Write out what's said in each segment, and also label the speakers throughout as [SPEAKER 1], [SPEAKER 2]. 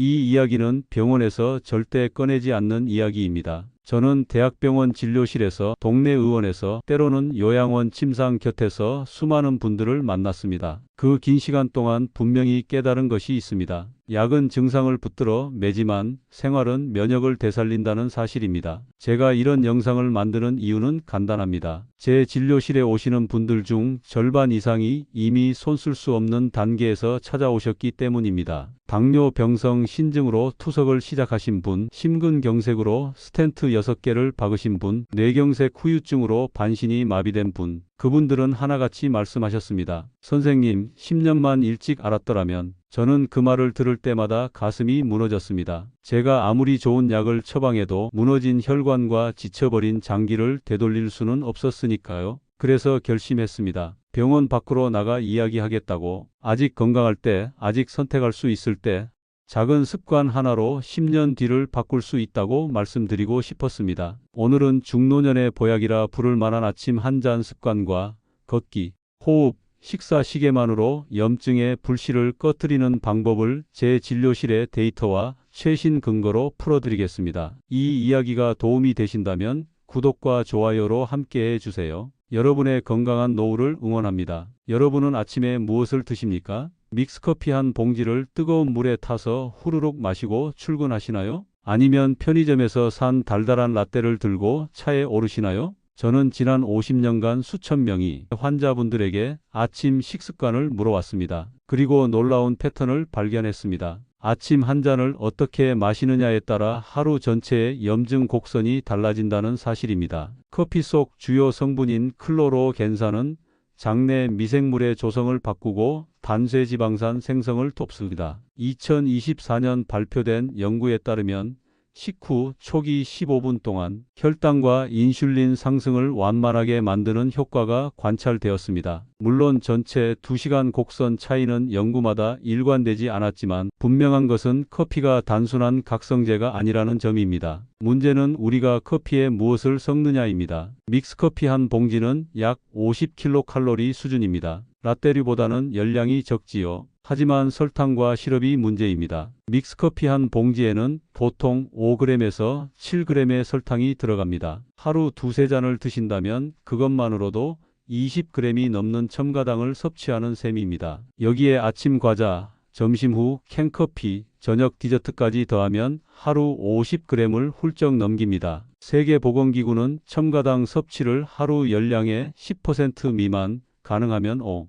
[SPEAKER 1] 이 이야기는 병원에서 절대 꺼내지 않는 이야기입니다. 저는 대학병원 진료실에서 동네 의원에서 때로는 요양원 침상 곁에서 수많은 분들을 만났습니다. 그 긴 시간 동안 분명히 깨달은 것이 있습니다. 약은 증상을 붙들어 매지만 생활은 면역을 되살린다는 사실입니다. 제가 이런 영상을 만드는 이유는 간단합니다. 제 진료실에 오시는 분들 중 절반 이상이 이미 손쓸 수 없는 단계에서 찾아오셨기 때문입니다. 당뇨병성 신증으로 투석을 시작하신 분, 심근경색으로 스텐트 6개를 박으신 분, 뇌경색 후유증으로 반신이 마비된 분, 그분들은 하나같이 말씀하셨습니다. 선생님, 10년만 일찍 알았더라면 저는 그 말을 들을 때마다 가슴이 무너졌습니다. 제가 아무리 좋은 약을 처방해도 무너진 혈관과 지쳐버린 장기를 되돌릴 수는 없었으니까요. 그래서 결심했습니다. 병원 밖으로 나가 이야기하겠다고 아직 건강할 때, 아직 선택할 수 있을 때 작은 습관 하나로 10년 뒤를 바꿀 수 있다고 말씀드리고 싶었습니다. 오늘은 중노년의 보약이라 부를 만한 아침 한 잔 습관과 걷기, 호흡, 식사 시계만으로 염증의 불씨를 꺼뜨리는 방법을 제 진료실의 데이터와 최신 근거로 풀어드리겠습니다. 이 이야기가 도움이 되신다면 구독과 좋아요로 함께 해주세요. 여러분의 건강한 노후를 응원합니다. 여러분은 아침에 무엇을 드십니까? 믹스커피 한 봉지를 뜨거운 물에 타서 후루룩 마시고 출근하시나요? 아니면 편의점에서 산 달달한 라떼를 들고 차에 오르시나요? 저는 지난 50년간 수천 명이 환자분들에게 아침 식습관을 물어왔습니다. 그리고 놀라운 패턴을 발견했습니다. 아침 한 잔을 어떻게 마시느냐에 따라 하루 전체의 염증 곡선이 달라진다는 사실입니다. 커피 속 주요 성분인 클로로겐산은 장내 미생물의 조성을 바꾸고 단쇄지방산 생성을 돕습니다. 2024년 발표된 연구에 따르면 식후 초기 15분 동안 혈당과 인슐린 상승을 완만하게 만드는 효과가 관찰되었습니다. 물론 전체 2시간 곡선 차이는 연구마다 일관되지 않았지만 분명한 것은 커피가 단순한 각성제가 아니라는 점입니다. 문제는 우리가 커피에 무엇을 섞느냐입니다. 믹스커피 한 봉지는 약 50kcal 수준입니다. 라떼류보다는 열량이 적지요. 하지만 설탕과 시럽이 문제입니다. 믹스커피 한 봉지에는 보통 5g에서 7g의 설탕이 들어갑니다. 하루 두세 잔을 드신다면 그것만으로도 20g이 넘는 첨가당을 섭취하는 셈입니다. 여기에 아침 과자, 점심 후 캔커피, 저녁 디저트까지 더하면 하루 50g을 훌쩍 넘깁니다. 세계보건기구는 첨가당 섭취를 하루 열량의 10% 미만, 가능하면 5%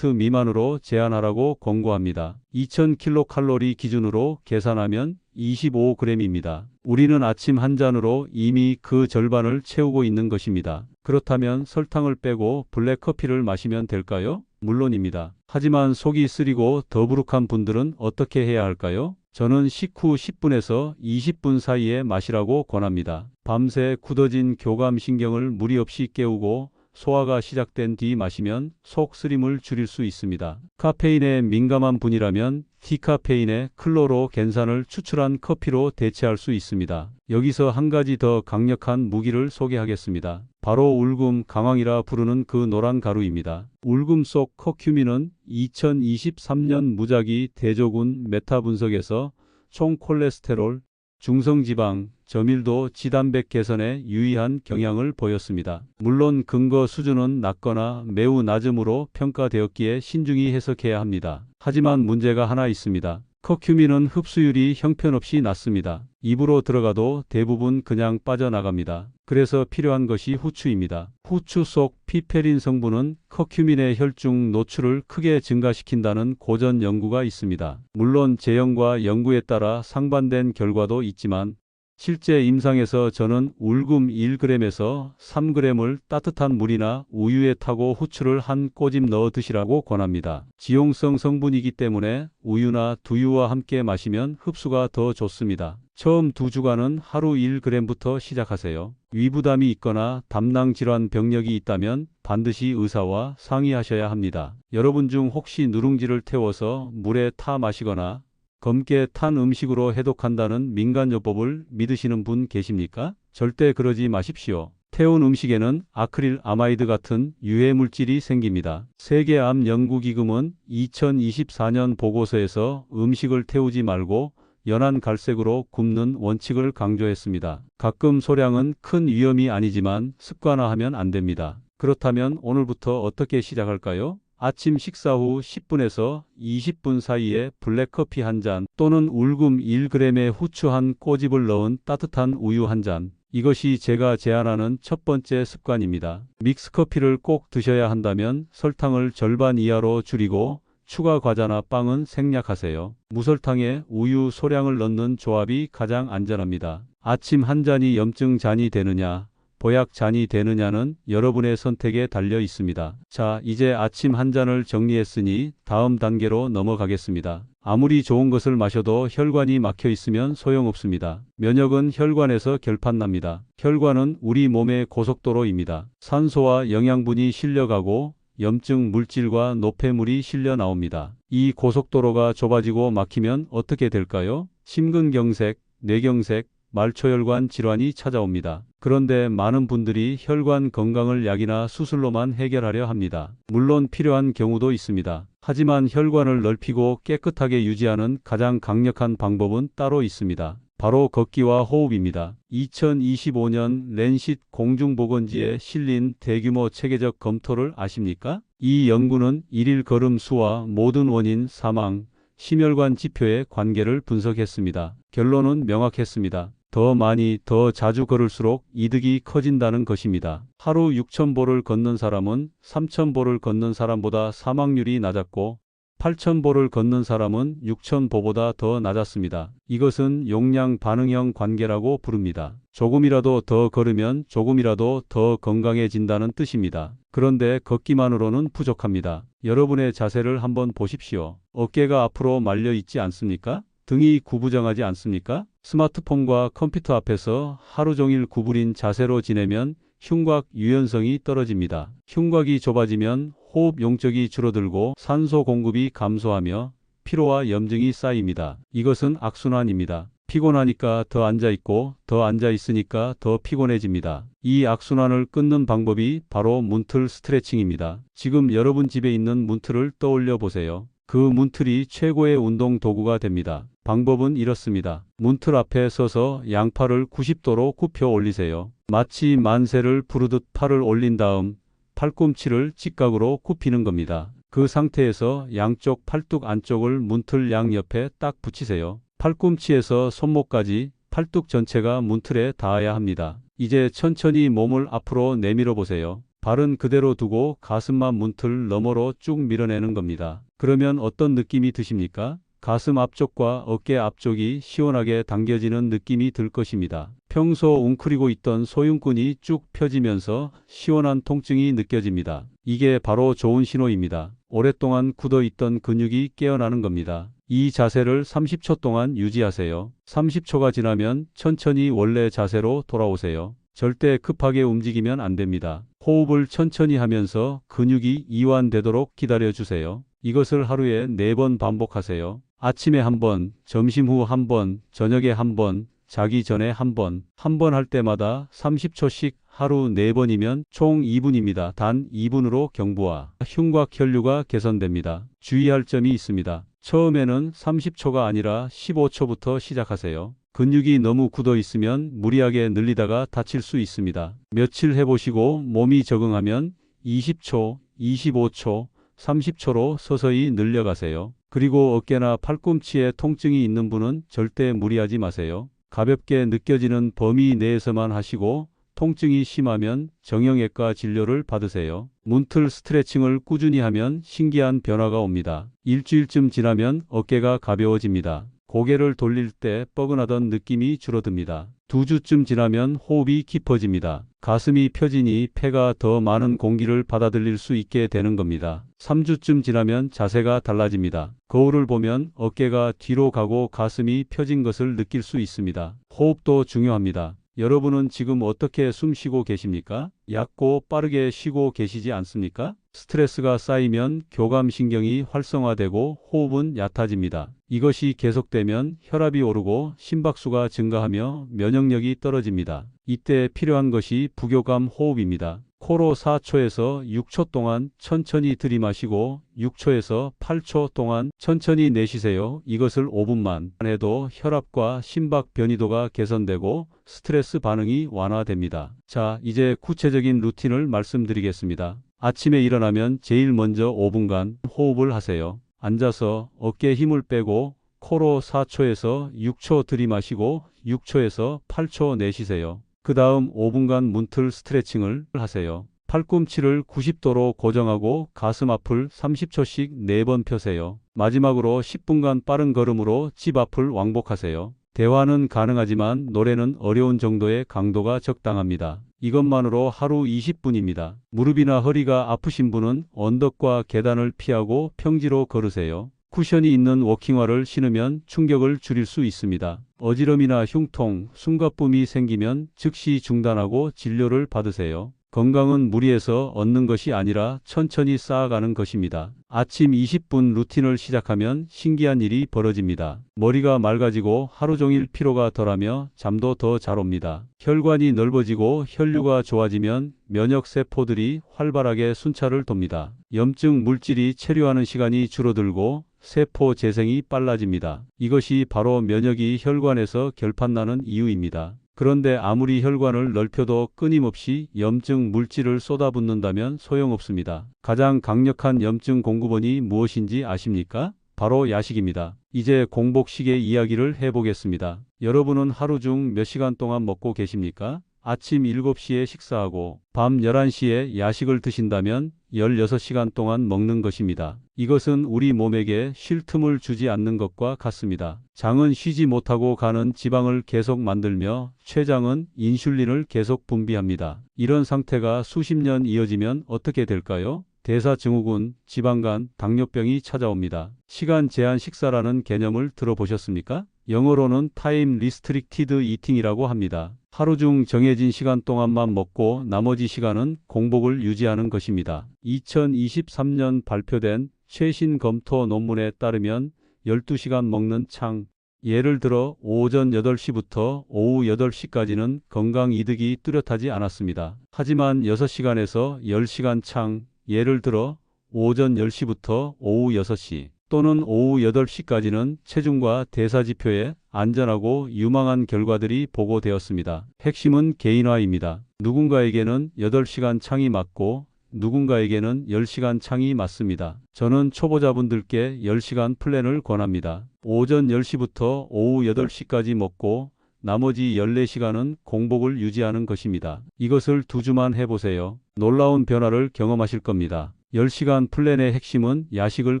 [SPEAKER 1] 미만으로 제한하라고 권고합니다. 2000kcal 기준으로 계산하면 25g입니다. 우리는 아침 한 잔으로 이미 그 절반을 채우고 있는 것입니다. 그렇다면 설탕을 빼고 블랙커피를 마시면 될까요? 물론입니다. 하지만 속이 쓰리고 더부룩한 분들은 어떻게 해야 할까요? 저는 식후 10분에서 20분 사이에 마시라고 권합니다. 밤새 굳어진 교감신경을 무리 없이 깨우고 소화가 시작된 뒤 마시면 속 쓰림을 줄일 수 있습니다. 카페인에 민감한 분이라면 디카페인의 클로로겐산을 추출한 커피로 대체할 수 있습니다. 여기서 한 가지 더 강력한 무기를 소개하겠습니다. 바로 울금 강황이라 부르는 그 노란 가루입니다. 울금 속 커큐민은 2023년 무작위 대조군 메타 분석에서 총 콜레스테롤, 중성지방, 저밀도, 지단백 개선에 유의한 경향을 보였습니다. 물론 근거 수준은 낮거나 매우 낮음으로 평가되었기에 신중히 해석해야 합니다. 하지만 문제가 하나 있습니다. 커큐민은 흡수율이 형편없이 낮습니다. 입으로 들어가도 대부분 그냥 빠져나갑니다. 그래서 필요한 것이 후추입니다. 후추 속 피페린 성분은 커큐민의 혈중 노출을 크게 증가시킨다는 고전 연구가 있습니다. 물론 제형과 연구에 따라 상반된 결과도 있지만 실제 임상에서 저는 울금 1g에서 3g을 따뜻한 물이나 우유에 타고 후추를 한 꼬집 넣어 드시라고 권합니다. 지용성 성분이기 때문에 우유나 두유와 함께 마시면 흡수가 더 좋습니다. 처음 두 주간은 하루 1g부터 시작하세요. 위부담이 있거나 담낭 질환 병력이 있다면 반드시 의사와 상의하셔야 합니다. 여러분 중 혹시 누룽지를 태워서 물에 타 마시거나 검게 탄 음식으로 해독한다는 민간요법을 믿으시는 분 계십니까? 절대 그러지 마십시오. 태운 음식에는 아크릴 아마이드 같은 유해 물질이 생깁니다. 세계암 연구기금은 2024년 보고서에서 음식을 태우지 말고 연한 갈색으로 굽는 원칙을 강조했습니다. 가끔 소량은 큰 위험이 아니지만 습관화하면 안 됩니다. 그렇다면 오늘부터 어떻게 시작할까요? 아침 식사 후 10분에서 20분 사이에 블랙커피 한 잔 또는 울금 1g의 후추 한 꼬집을 넣은 따뜻한 우유 한 잔. 이것이 제가 제안하는 첫 번째 습관입니다. 믹스커피를 꼭 드셔야 한다면 설탕을 절반 이하로 줄이고 추가 과자나 빵은 생략하세요. 무설탕에 우유 소량을 넣는 조합이 가장 안전합니다. 아침 한 잔이 염증 잔이 되느냐, 보약 잔이 되느냐는 여러분의 선택에 달려 있습니다. 자, 이제 아침 한 잔을 정리했으니 다음 단계로 넘어가겠습니다. 아무리 좋은 것을 마셔도 혈관이 막혀 있으면 소용없습니다. 면역은 혈관에서 결판납니다. 혈관은 우리 몸의 고속도로입니다. 산소와 영양분이 실려가고 염증 물질과 노폐물이 실려 나옵니다. 이 고속도로가 좁아지고 막히면 어떻게 될까요? 심근경색, 뇌경색, 말초혈관 질환이 찾아옵니다. 그런데 많은 분들이 혈관 건강을 약이나 수술로만 해결하려 합니다. 물론 필요한 경우도 있습니다. 하지만 혈관을 넓히고 깨끗하게 유지하는 가장 강력한 방법은 따로 있습니다. 바로 걷기와 호흡입니다. 2025년 랜싯 공중보건지에 실린 대규모 체계적 검토를 아십니까? 이 연구는 일일 걸음 수와 모든 원인 사망, 심혈관 지표의 관계를 분석했습니다. 결론은 명확했습니다. 더 많이, 더 자주 걸을수록 이득이 커진다는 것입니다. 하루 6,000보를 걷는 사람은 3,000보를 걷는 사람보다 사망률이 낮았고 8,000보를 걷는 사람은 6,000보보다 더 낮았습니다. 이것은 용량 반응형 관계라고 부릅니다. 조금이라도 더 걸으면 조금이라도 더 건강해진다는 뜻입니다. 그런데 걷기만으로는 부족합니다. 여러분의 자세를 한번 보십시오. 어깨가 앞으로 말려 있지 않습니까? 등이 구부정하지 않습니까? 스마트폰과 컴퓨터 앞에서 하루 종일 구부린 자세로 지내면 흉곽 유연성이 떨어집니다. 흉곽이 좁아지면 호흡 용적이 줄어들고 산소 공급이 감소하며 피로와 염증이 쌓입니다. 이것은 악순환입니다. 피곤하니까 더 앉아 있고 더 앉아 있으니까 더 피곤해집니다. 이 악순환을 끊는 방법이 바로 문틀 스트레칭입니다. 지금 여러분 집에 있는 문틀을 떠올려 보세요. 그 문틀이 최고의 운동 도구가 됩니다. 방법은 이렇습니다. 문틀 앞에 서서 양팔을 90도로 굽혀 올리세요. 마치 만세를 부르듯 팔을 올린 다음 팔꿈치를 직각으로 굽히는 겁니다. 그 상태에서 양쪽 팔뚝 안쪽을 문틀 양옆에 딱 붙이세요. 팔꿈치에서 손목까지 팔뚝 전체가 문틀에 닿아야 합니다. 이제 천천히 몸을 앞으로 내밀어 보세요. 발은 그대로 두고 가슴만 문틀 너머로 쭉 밀어내는 겁니다. 그러면 어떤 느낌이 드십니까? 가슴 앞쪽과 어깨 앞쪽이 시원하게 당겨지는 느낌이 들 것입니다. 평소 웅크리고 있던 소흉근이 쭉 펴지면서 시원한 통증이 느껴집니다. 이게 바로 좋은 신호입니다. 오랫동안 굳어 있던 근육이 깨어나는 겁니다. 이 자세를 30초 동안 유지하세요. 30초가 지나면 천천히 원래 자세로 돌아오세요. 절대 급하게 움직이면 안 됩니다. 호흡을 천천히 하면서 근육이 이완되도록 기다려 주세요. 이것을 하루에 4번 반복하세요. 아침에 한 번, 점심 후 한 번, 저녁에 한 번, 자기 전에 한 번, 한 번 할 때마다 30초씩 하루 4번이면 총 2분입니다. 단 2분으로 경부와 흉곽 혈류가 개선됩니다. 주의할 점이 있습니다. 처음에는 30초가 아니라 15초부터 시작하세요. 근육이 너무 굳어 있으면 무리하게 늘리다가 다칠 수 있습니다. 며칠 해보시고 몸이 적응하면 20초, 25초, 30초로 서서히 늘려가세요. 그리고 어깨나 팔꿈치에 통증이 있는 분은 절대 무리하지 마세요. 가볍게 느껴지는 범위 내에서만 하시고 통증이 심하면 정형외과 진료를 받으세요. 문틀 스트레칭을 꾸준히 하면 신기한 변화가 옵니다. 일주일쯤 지나면 어깨가 가벼워집니다. 고개를 돌릴 때 뻐근하던 느낌이 줄어듭니다. 두 주쯤 지나면 호흡이 깊어집니다. 가슴이 펴지니 폐가 더 많은 공기를 받아들일 수 있게 되는 겁니다. 3주쯤 지나면 자세가 달라집니다. 거울을 보면 어깨가 뒤로 가고 가슴이 펴진 것을 느낄 수 있습니다. 호흡도 중요합니다. 여러분은 지금 어떻게 숨 쉬고 계십니까? 얕고 빠르게 쉬고 계시지 않습니까? 스트레스가 쌓이면 교감신경이 활성화되고 호흡은 얕아집니다. 이것이 계속되면 혈압이 오르고 심박수가 증가하며 면역력이 떨어집니다. 이때 필요한 것이 부교감 호흡입니다. 코로 4초에서 6초 동안 천천히 들이마시고 6초에서 8초 동안 천천히 내쉬세요. 이것을 5분만 해도 혈압과 심박 변이도가 개선되고 스트레스 반응이 완화됩니다. 자, 이제 구체적인 루틴을 말씀드리겠습니다. 아침에 일어나면 제일 먼저 5분간 호흡을 하세요. 앉아서 어깨에 힘을 빼고 코로 4초에서 6초 들이마시고 6초에서 8초 내쉬세요. 그 다음 5분간 문틀 스트레칭을 하세요. 팔꿈치를 90도로 고정하고 가슴 앞을 30초씩 4번 펴세요. 마지막으로 10분간 빠른 걸음으로 집 앞을 왕복하세요. 대화는 가능하지만 노래는 어려운 정도의 강도가 적당합니다. 이것만으로 하루 20분입니다. 무릎이나 허리가 아프신 분은 언덕과 계단을 피하고 평지로 걸으세요. 쿠션이 있는 워킹화를 신으면 충격을 줄일 수 있습니다. 어지럼이나 흉통, 숨가쁨이 생기면 즉시 중단하고 진료를 받으세요. 건강은 무리해서 얻는 것이 아니라 천천히 쌓아가는 것입니다. 아침 20분 루틴을 시작하면 신기한 일이 벌어집니다. 머리가 맑아지고 하루 종일 피로가 덜하며 잠도 더 잘 옵니다. 혈관이 넓어지고 혈류가 좋아지면 면역 세포들이 활발하게 순찰을 돕니다. 염증 물질이 체류하는 시간이 줄어들고 세포 재생이 빨라집니다. 이것이 바로 면역이 혈관에서 결판나는 이유입니다. 그런데 아무리 혈관을 넓혀도 끊임없이 염증 물질을 쏟아붓는다면 소용없습니다. 가장 강력한 염증 공급원이 무엇인지 아십니까? 바로 야식입니다. 이제 공복식의 이야기를 해보겠습니다. 여러분은 하루 중 몇 시간 동안 먹고 계십니까? 아침 7시에 식사하고 밤 11시에 야식을 드신다면 16시간 동안 먹는 것입니다. 이것은 우리 몸에게 쉴 틈을 주지 않는 것과 같습니다. 장은 쉬지 못하고 가는 지방을 계속 만들며 췌장은 인슐린을 계속 분비합니다. 이런 상태가 수십 년 이어지면 어떻게 될까요? 대사증후군, 지방간, 당뇨병이 찾아옵니다. 시간 제한 식사라는 개념을 들어보셨습니까? 영어로는 타임 리스트릭티드 이팅이라고 합니다. 하루 중 정해진 시간 동안만 먹고 나머지 시간은 공복을 유지하는 것입니다. 2023년 발표된 최신 검토 논문에 따르면 12시간 먹는 창, 예를 들어 오전 8시부터 오후 8시까지는 건강 이득이 뚜렷하지 않았습니다. 하지만 6시간에서 10시간 창, 예를 들어 오전 10시부터 오후 6시 또는 오후 8시까지는 체중과 대사지표에 안전하고 유망한 결과들이 보고되었습니다. 핵심은 개인화입니다. 누군가에게는 8시간 창이 맞고 누군가에게는 10시간 창이 맞습니다. 저는 초보자분들께 10시간 플랜을 권합니다. 오전 10시부터 오후 8시까지 먹고 나머지 14시간은 공복을 유지하는 것입니다. 이것을 두 주만 해보세요. 놀라운 변화를 경험하실 겁니다. 10시간 플랜의 핵심은 야식을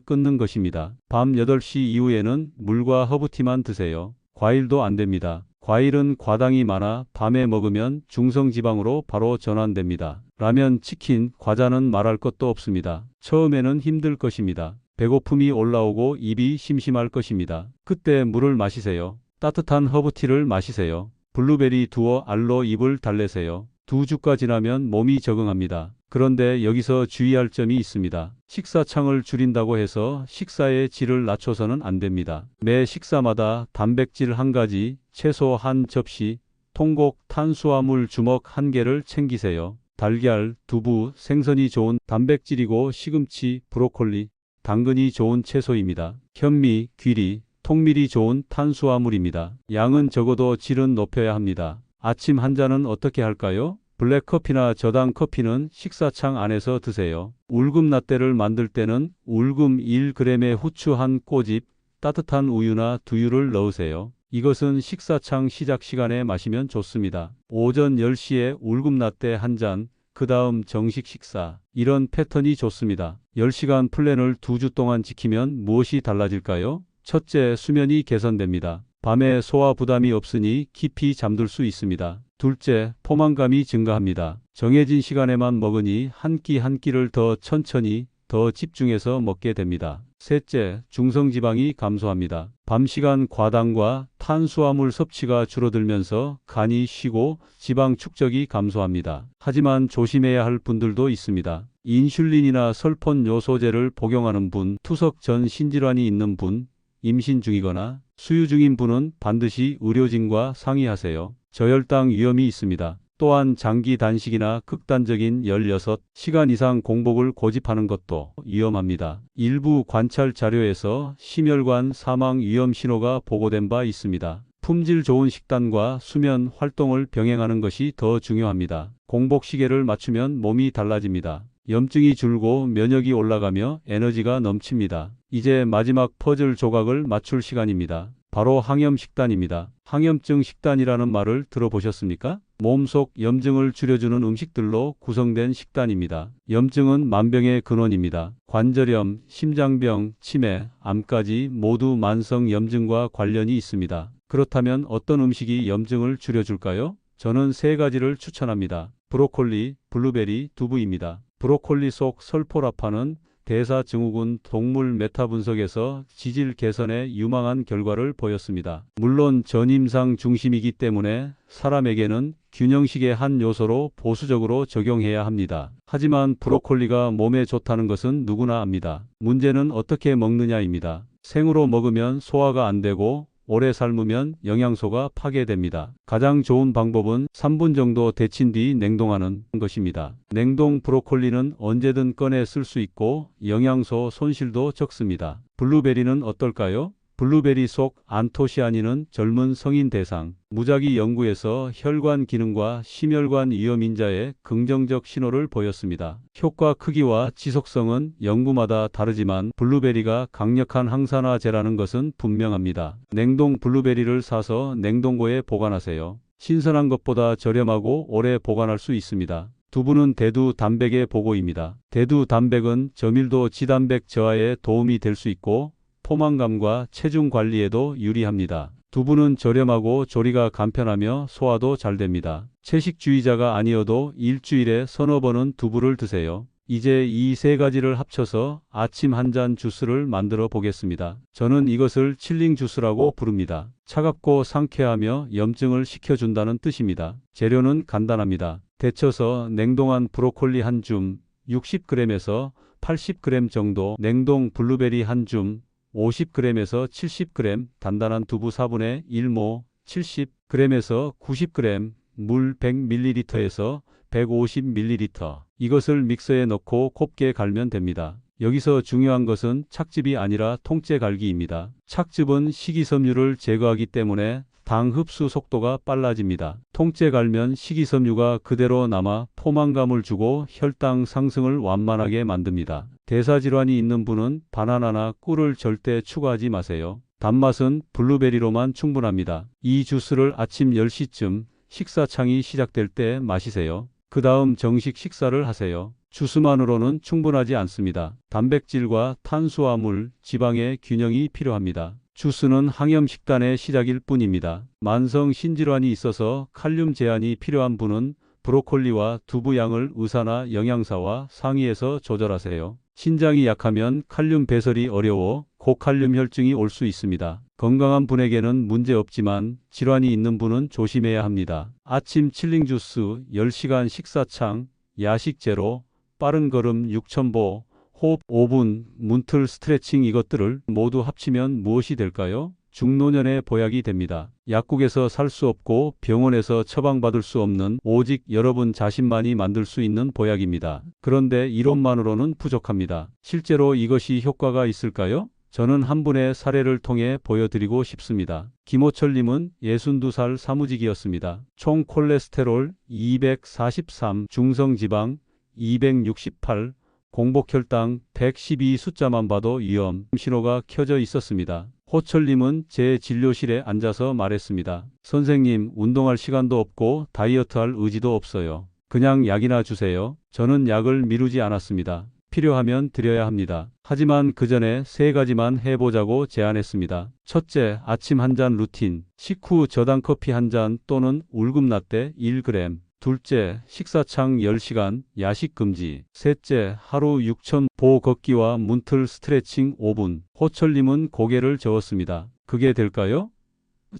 [SPEAKER 1] 끊는 것입니다. 밤 8시 이후에는 물과 허브티만 드세요. 과일도 안 됩니다. 과일은 과당이 많아 밤에 먹으면 중성지방으로 바로 전환됩니다. 라면, 치킨, 과자는 말할 것도 없습니다. 처음에는 힘들 것입니다. 배고픔이 올라오고 입이 심심할 것입니다. 그때 물을 마시세요. 따뜻한 허브티를 마시세요. 블루베리 두어 알로 입을 달래세요. 두 주가 지나면 몸이 적응합니다. 그런데 여기서 주의할 점이 있습니다. 식사창을 줄인다고 해서 식사의 질을 낮춰서는 안 됩니다. 매 식사마다 단백질 한 가지, 채소 한 접시, 통곡 탄수화물 주먹 한 개를 챙기세요. 달걀, 두부, 생선이 좋은 단백질이고 시금치, 브로콜리, 당근이 좋은 채소입니다. 현미, 귀리, 통밀이 좋은 탄수화물입니다. 양은 적어도 질은 높여야 합니다. 아침 한 잔은 어떻게 할까요? 블랙커피나 저당 커피는 식사창 안에서 드세요. 울금 라떼를 만들 때는 울금 1g에 후추 한 꼬집, 따뜻한 우유나 두유를 넣으세요. 이것은 식사창 시작 시간에 마시면 좋습니다. 오전 10시에 울금 라떼 한 잔, 그 다음 정식 식사. 이런 패턴이 좋습니다. 10시간 플랜을 두주 동안 지키면 무엇이 달라질까요? 첫째, 수면이 개선됩니다. 밤에 소화 부담이 없으니 깊이 잠들 수 있습니다. 둘째, 포만감이 증가합니다. 정해진 시간에만 먹으니 한 끼 한 끼를 더 천천히, 더 집중해서 먹게 됩니다. 셋째, 중성지방이 감소합니다. 밤 시간 과당과 탄수화물 섭취가 줄어들면서 간이 쉬고 지방 축적이 감소합니다. 하지만 조심해야 할 분들도 있습니다. 인슐린이나 설폰 요소제를 복용하는 분, 투석 전 신질환이 있는 분, 임신 중이거나 수유 중인 분은 반드시 의료진과 상의하세요. 저혈당 위험이 있습니다. 또한 장기 단식이나 극단적인 16시간 이상 공복을 고집하는 것도 위험합니다. 일부 관찰 자료에서 심혈관 사망 위험 신호가 보고된 바 있습니다. 품질 좋은 식단과 수면 활동을 병행하는 것이 더 중요합니다. 공복 시계를 맞추면 몸이 달라집니다. 염증이 줄고 면역이 올라가며 에너지가 넘칩니다. 이제 마지막 퍼즐 조각을 맞출 시간입니다. 바로 항염 식단입니다. 항염증 식단이라는 말을 들어보셨습니까? 몸속 염증을 줄여주는 음식들로 구성된 식단입니다. 염증은 만병의 근원입니다. 관절염, 심장병, 치매, 암까지 모두 만성 염증과 관련이 있습니다. 그렇다면 어떤 음식이 염증을 줄여줄까요? 저는 세 가지를 추천합니다. 브로콜리, 블루베리, 두부입니다. 브로콜리 속 설포라파는 대사 증후군 동물 메타 분석에서 지질 개선에 유망한 결과를 보였습니다. 물론 전임상 중심이기 때문에 사람에게는 균형식의 한 요소로 보수적으로 적용해야 합니다. 하지만 브로콜리가 몸에 좋다는 것은 누구나 압니다. 문제는 어떻게 먹느냐입니다. 생으로 먹으면 소화가 안 되고 오래 삶으면 영양소가 파괴됩니다. 가장 좋은 방법은 3분 정도 데친 뒤 냉동하는 것입니다. 냉동 브로콜리는 언제든 꺼내 쓸 수 있고 영양소 손실도 적습니다. 블루베리는 어떨까요? 블루베리 속 안토시아닌은 젊은 성인 대상, 무작위 연구에서 혈관 기능과 심혈관 위험 인자에 긍정적 신호를 보였습니다. 효과 크기와 지속성은 연구마다 다르지만 블루베리가 강력한 항산화제라는 것은 분명합니다. 냉동 블루베리를 사서 냉동고에 보관하세요. 신선한 것보다 저렴하고 오래 보관할 수 있습니다. 두부는 대두 단백의 보고입니다. 대두 단백은 저밀도 지단백 저하에 도움이 될 수 있고 포만감과 체중 관리에도 유리합니다. 두부는 저렴하고 조리가 간편하며 소화도 잘 됩니다. 채식주의자가 아니어도 일주일에 서너 번은 두부를 드세요. 이제 이 세 가지를 합쳐서 아침 한 잔 주스를 만들어 보겠습니다. 저는 이것을 칠링 주스라고 부릅니다. 차갑고 상쾌하며 염증을 식혀준다는 뜻입니다. 재료는 간단합니다. 데쳐서 냉동한 브로콜리 한 줌, 60g에서 80g 정도, 냉동 블루베리 한 줌, 50g에서 70g, 단단한 두부 4분의 1모, 70g에서 90g, 물 100ml에서 150ml. 이것을 믹서에 넣고 곱게 갈면 됩니다. 여기서 중요한 것은 착즙이 아니라 통째 갈기입니다. 착즙은 식이섬유를 제거하기 때문에 당 흡수 속도가 빨라집니다. 통째 갈면 식이섬유가 그대로 남아 포만감을 주고 혈당 상승을 완만하게 만듭니다. 대사질환이 있는 분은 바나나나 꿀을 절대 추가하지 마세요. 단맛은 블루베리로만 충분합니다. 이 주스를 아침 10시쯤 식사창이 시작될 때 마시세요. 그 다음 정식 식사를 하세요. 주스만으로는 충분하지 않습니다. 단백질과 탄수화물, 지방의 균형이 필요합니다. 주스는 항염 식단의 시작일 뿐입니다. 만성 신질환이 있어서 칼륨 제한이 필요한 분은 브로콜리와 두부 양을 의사나 영양사와 상의해서 조절하세요. 신장이 약하면 칼륨 배설이 어려워 고칼륨 혈증이 올 수 있습니다. 건강한 분에게는 문제 없지만 질환이 있는 분은 조심해야 합니다. 아침 칠링 주스, 10시간 식사창, 야식 제로, 빠른 걸음 6000보, 호흡 5분, 문틀 스트레칭 이것들을 모두 합치면 무엇이 될까요? 중노년의 보약이 됩니다. 약국에서 살 수 없고 병원에서 처방받을 수 없는 오직 여러분 자신만이 만들 수 있는 보약입니다. 그런데 이론만으로는 부족합니다. 실제로 이것이 효과가 있을까요? 저는 한 분의 사례를 통해 보여드리고 싶습니다. 김호철님은 62살 사무직이었습니다. 총 콜레스테롤 243, 중성지방 268, 공복혈당 112 숫자만 봐도 위험 신호가 켜져 있었습니다. 호철님은 제 진료실에 앉아서 말했습니다. 선생님, 운동할 시간도 없고 다이어트할 의지도 없어요. 그냥 약이나 주세요. 저는 약을 미루지 않았습니다. 필요하면 드려야 합니다. 하지만 그 전에 세 가지만 해보자고 제안했습니다. 첫째, 아침 한 잔 루틴. 식후 저당 커피 한 잔 또는 울금 라떼 1g. 둘째, 식사창 10시간 야식 금지. 셋째, 하루 6천 보 걷기와 문틀 스트레칭 5분. 호철님은 고개를 저었습니다. 그게 될까요?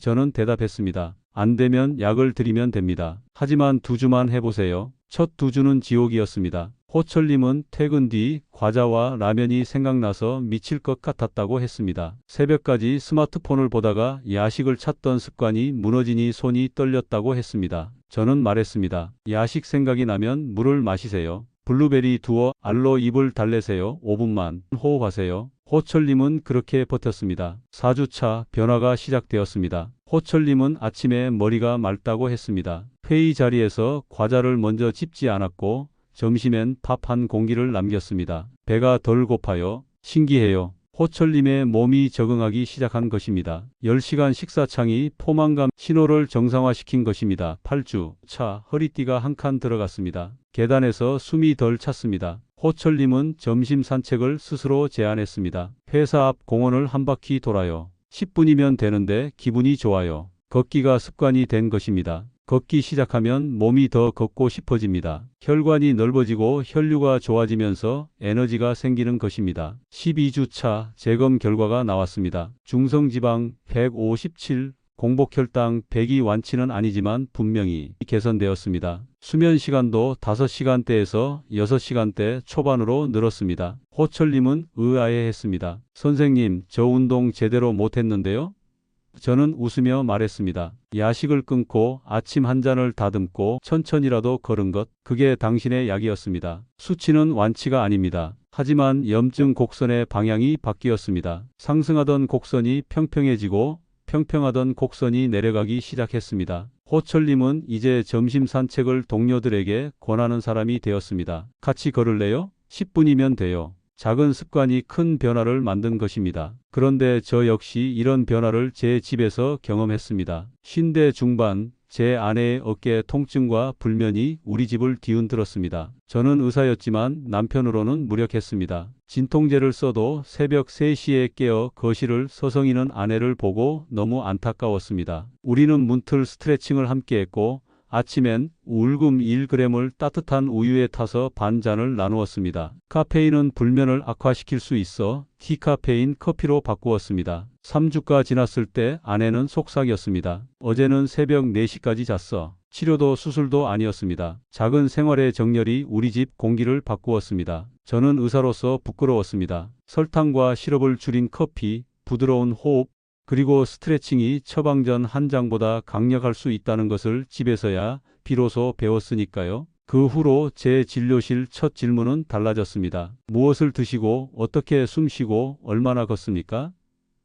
[SPEAKER 1] 저는 대답했습니다. 안 되면 약을 드리면 됩니다. 하지만 두 주만 해보세요. 첫 두 주는 지옥이었습니다. 호철님은 퇴근 뒤 과자와 라면이 생각나서 미칠 것 같았다고 했습니다. 새벽까지 스마트폰을 보다가 야식을 찾던 습관이 무너지니 손이 떨렸다고 했습니다. 저는 말했습니다. 야식 생각이 나면 물을 마시세요. 블루베리 두어 알로 입을 달래세요. 5분만 호흡하세요. 호철님은 그렇게 버텼습니다. 4주차 변화가 시작되었습니다. 호철님은 아침에 머리가 맑다고 했습니다. 회의 자리에서 과자를 먼저 찝지 않았고 점심엔 밥 한 공기를 남겼습니다. 배가 덜 고파요. 신기해요. 호철님의 몸이 적응하기 시작한 것입니다. 10시간 식사창이 포만감 신호를 정상화시킨 것입니다. 8주 차 허리띠가 한 칸 들어갔습니다. 계단에서 숨이 덜 찼습니다. 호철님은 점심 산책을 스스로 제안했습니다. 회사 앞 공원을 한 바퀴 돌아요. 10분이면 되는데 기분이 좋아요. 걷기가 습관이 된 것입니다. 걷기 시작하면 몸이 더 걷고 싶어집니다. 혈관이 넓어지고 혈류가 좋아지면서 에너지가 생기는 것입니다. 12주차 재검 결과가 나왔습니다. 중성지방 157, 공복혈당 100이 완치는 아니지만 분명히 개선되었습니다. 수면 시간도 5시간대에서 6시간대 초반으로 늘었습니다. 호철님은 의아해했습니다. 선생님, 저 운동 제대로 못했는데요? 저는 웃으며 말했습니다. 야식을 끊고 아침 한 잔을 다듬고 천천히라도 걸은 것, 그게 당신의 약이었습니다. 수치는 완치가 아닙니다. 하지만 염증 곡선의 방향이 바뀌었습니다. 상승하던 곡선이 평평해지고 평평하던 곡선이 내려가기 시작했습니다. 호철님은 이제 점심 산책을 동료들에게 권하는 사람이 되었습니다. 같이 걸을래요? 10분이면 돼요. 작은 습관이 큰 변화를 만든 것입니다. 그런데 저 역시 이런 변화를 제 집에서 경험했습니다. 쉰대 중반 제 아내의 어깨 통증과 불면이 우리 집을 뒤흔들었습니다. 저는 의사였지만 남편으로는 무력했습니다. 진통제를 써도 새벽 3시에 깨어 거실을 서성이는 아내를 보고 너무 안타까웠습니다. 우리는 문틀 스트레칭을 함께 했고 아침엔 울금 1g을 따뜻한 우유에 타서 반 잔을 나누었습니다. 카페인은 불면을 악화시킬 수 있어 디카페인 커피로 바꾸었습니다. 3주가 지났을 때 아내는 속삭였습니다. 어제는 새벽 4시까지 잤어. 치료도 수술도 아니었습니다. 작은 생활의 정렬이 우리 집 공기를 바꾸었습니다. 저는 의사로서 부끄러웠습니다. 설탕과 시럽을 줄인 커피, 부드러운 호흡, 그리고 스트레칭이 처방전 한 장보다 강력할 수 있다는 것을 집에서야 비로소 배웠으니까요. 그 후로 제 진료실 첫 질문은 달라졌습니다. 무엇을 드시고 어떻게 숨쉬고 얼마나 걷습니까?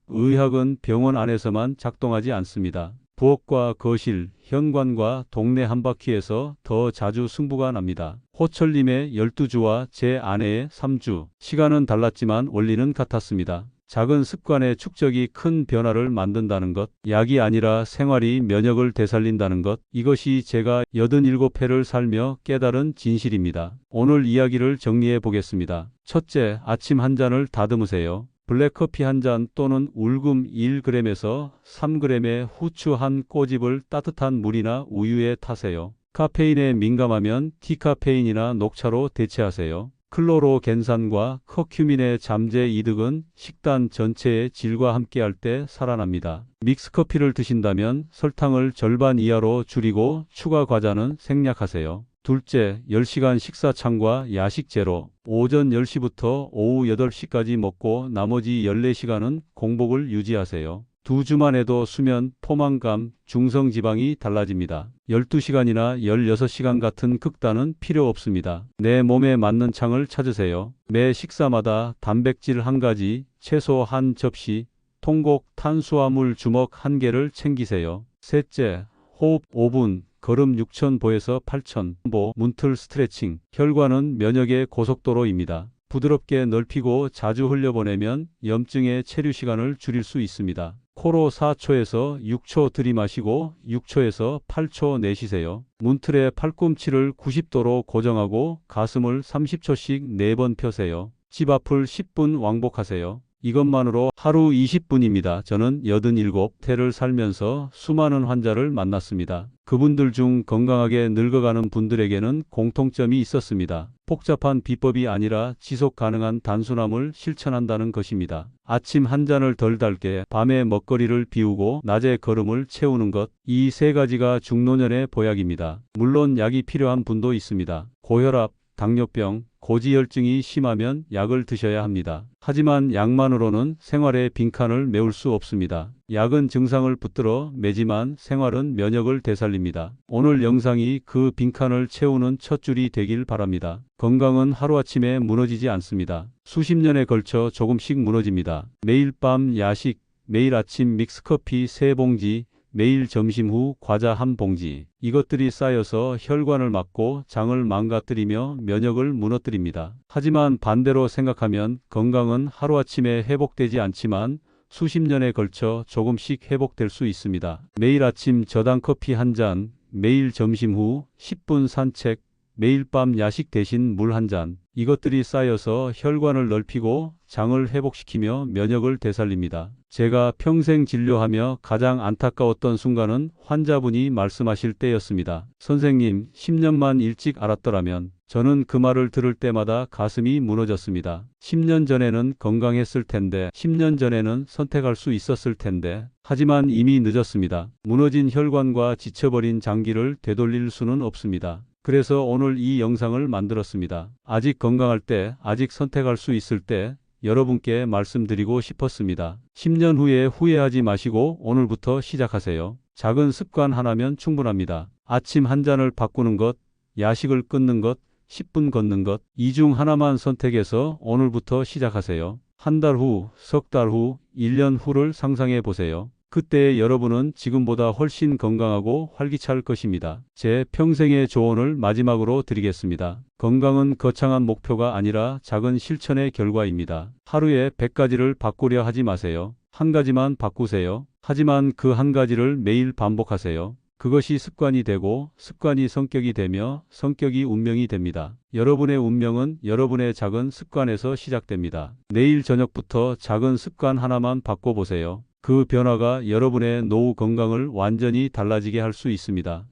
[SPEAKER 1] 의학은 병원 안에서만 작동하지 않습니다. 부엌과 거실, 현관과 동네 한 바퀴에서 더 자주 승부가 납니다. 호철님의 12주와 제 아내의 3주. 시간은 달랐지만 원리는 같았습니다. 작은 습관의 축적이 큰 변화를 만든다는 것, 약이 아니라 생활이 면역을 되살린다는 것, 이것이 제가 87회를 살며 깨달은 진실입니다. 오늘 이야기를 정리해 보겠습니다. 첫째, 아침 한 잔을 다듬으세요. 블랙커피 한 잔 또는 울금 1g에서 3g의 후추 한 꼬집을 따뜻한 물이나 우유에 타세요. 카페인에 민감하면 디카페인이나 녹차로 대체하세요. 클로로겐산과 커큐민의 잠재 이득은 식단 전체의 질과 함께할 때 살아납니다. 믹스커피를 드신다면 설탕을 절반 이하로 줄이고 추가 과자는 생략하세요. 둘째, 10시간 식사창과 야식 제로. 오전 10시부터 오후 8시까지 먹고 나머지 14시간은 공복을 유지하세요. 두 주만 해도 수면, 포만감, 중성지방이 달라집니다. 12시간이나 16시간 같은 극단은 필요 없습니다. 내 몸에 맞는 창을 찾으세요. 매 식사마다 단백질 한 가지, 채소 한 접시, 통곡 탄수화물 주먹 한 개를 챙기세요. 셋째, 호흡 5분, 걸음 6,000보에서 8,000보, 문틀 스트레칭. 혈관은 면역의 고속도로입니다. 부드럽게 넓히고 자주 흘려보내면 염증의 체류 시간을 줄일 수 있습니다. 코로 4초에서 6초 들이마시고 6초에서 8초 내쉬세요. 문틀의 팔꿈치를 90도로 고정하고 가슴을 30초씩 4번 펴세요. 집 앞을 10분 왕복하세요. 이것만으로 하루 20분입니다. 저는 87태를 살면서 수많은 환자를 만났습니다. 그분들 중 건강하게 늙어가는 분들에게는 공통점이 있었습니다. 복잡한 비법이 아니라 지속 가능한 단순함을 실천한다는 것입니다. 아침 한 잔을 덜 달게 밤에 먹거리를 비우고 낮에 걸음을 채우는 것. 이 세 가지가 중노년의 보약입니다. 물론 약이 필요한 분도 있습니다. 고혈압, 당뇨병, 고지혈증이 심하면 약을 드셔야 합니다. 하지만 약만으로는 생활의 빈칸을 메울 수 없습니다. 약은 증상을 붙들어 매지만 생활은 면역을 되살립니다. 오늘 영상이 그 빈칸을 채우는 첫 줄이 되길 바랍니다. 건강은 하루아침에 무너지지 않습니다. 수십 년에 걸쳐 조금씩 무너집니다. 매일 밤 야식, 매일 아침 믹스커피 세봉지 매일 점심 후 과자 한 봉지. 이것들이 쌓여서 혈관을 막고 장을 망가뜨리며 면역을 무너뜨립니다. 하지만 반대로 생각하면 건강은 하루아침에 회복되지 않지만 수십 년에 걸쳐 조금씩 회복될 수 있습니다. 매일 아침 저당 커피 한 잔, 매일 점심 후 10분 산책, 매일 밤 야식 대신 물 한 잔. 이것들이 쌓여서 혈관을 넓히고 장을 회복시키며 면역을 되살립니다. 제가 평생 진료하며 가장 안타까웠던 순간은 환자분이 말씀하실 때였습니다. 선생님, 10년만 일찍 알았더라면 저는 그 말을 들을 때마다 가슴이 무너졌습니다. 10년 전에는 건강했을 텐데, 10년 전에는 선택할 수 있었을 텐데, 하지만 이미 늦었습니다. 무너진 혈관과 지쳐버린 장기를 되돌릴 수는 없습니다. 그래서 오늘 이 영상을 만들었습니다. 아직 건강할 때, 아직 선택할 수 있을 때, 여러분께 말씀드리고 싶었습니다. 10년 후에 후회하지 마시고 오늘부터 시작하세요. 작은 습관 하나면 충분합니다. 아침 한 잔을 바꾸는 것, 야식을 끊는 것, 10분 걷는 것, 이 중 하나만 선택해서 오늘부터 시작하세요. 한 달 후, 석 달 후, 1년 후를 상상해 보세요. 그때 여러분은 지금보다 훨씬 건강하고 활기찰 것입니다. 제 평생의 조언을 마지막으로 드리겠습니다. 건강은 거창한 목표가 아니라 작은 실천의 결과입니다. 하루에 100가지를 바꾸려 하지 마세요. 한 가지만 바꾸세요. 하지만 그 한 가지를 매일 반복하세요. 그것이 습관이 되고 습관이 성격이 되며 성격이 운명이 됩니다. 여러분의 운명은 여러분의 작은 습관에서 시작됩니다. 내일 저녁부터 작은 습관 하나만 바꿔보세요. 그 변화가 여러분의 노후 건강을 완전히 달라지게 할 수 있습니다.